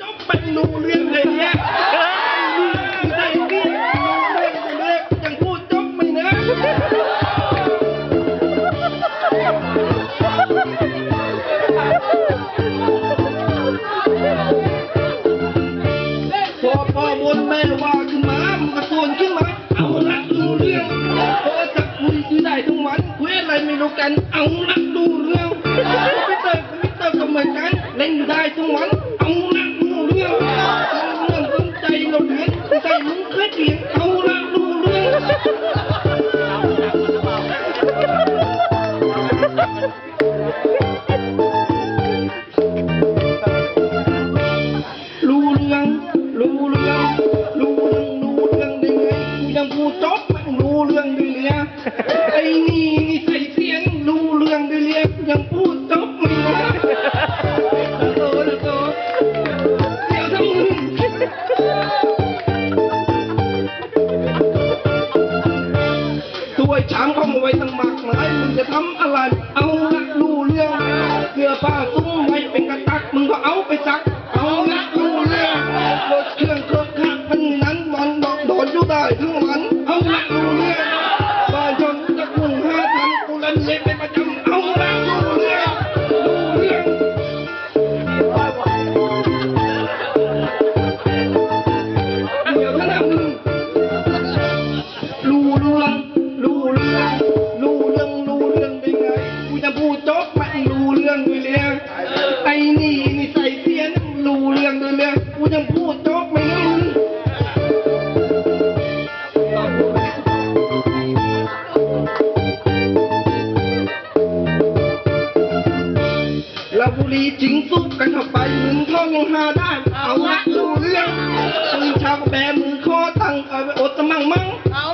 จบเป็นรูเรื่องเลยเนี่ยไอ้นี่รูเรื่องรูเรื่องยังพูดจบไม่นะพอพอบนแม่ว่าขึ้นมามึงกระโกนขึ้นมา เอาละดูเรื่องโทรศัพท์คุยคือได้ทั้งวันคุยอะไรไม่รู้กัน เอาละดูเรื่องคอมพิวเตอร์คอมพิวเตอร์ก็เหมือนกันเล่นได้ทั้งวันเอาละ สนใจเราเรียนใจมึงเคยเรียนเอาละดูเรื่องรู้เรื่องรู้เรื่องรู้เรื่องรู้เรื่องได้ไงกูยังพูดจบไม่รู้เรื่องด้วยเลยอะไอ้นี่ ตัวช้างเข้ามาไว้ตั้งมากมายมึงจะทำอะไร เอาละรู้เรื่องเกลือผ้าซุ้มไว้เป็นกระตัก มึงก็เอาไปซัก เอาละรู้เรื่องรถเครื่องเครื่องขับมันนั้นวันดอกโดนอยู่ได้ทั้งวัน เอาละรู้เรื่องบ้านชนจะกุ้งห้าทันกูเล่นเล่นเป็น กูจะพูดจบไม่รู้เรื่องด้วยเรื่องไอ้นี่นี่ใส่เสียนรู้เรื่องด้วยเรื่องกูยังพูดจบไม่รู้ลาบุรีจิงซุกกันเข้าไปมึงท่องยังหาได้เอาละรู้เรื่องมึงชาวแบมือคอตั้งเอาไปอดสมั่งมั่งเอา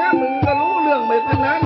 นะมึงก็รู้เรื่องไม่พนันเราน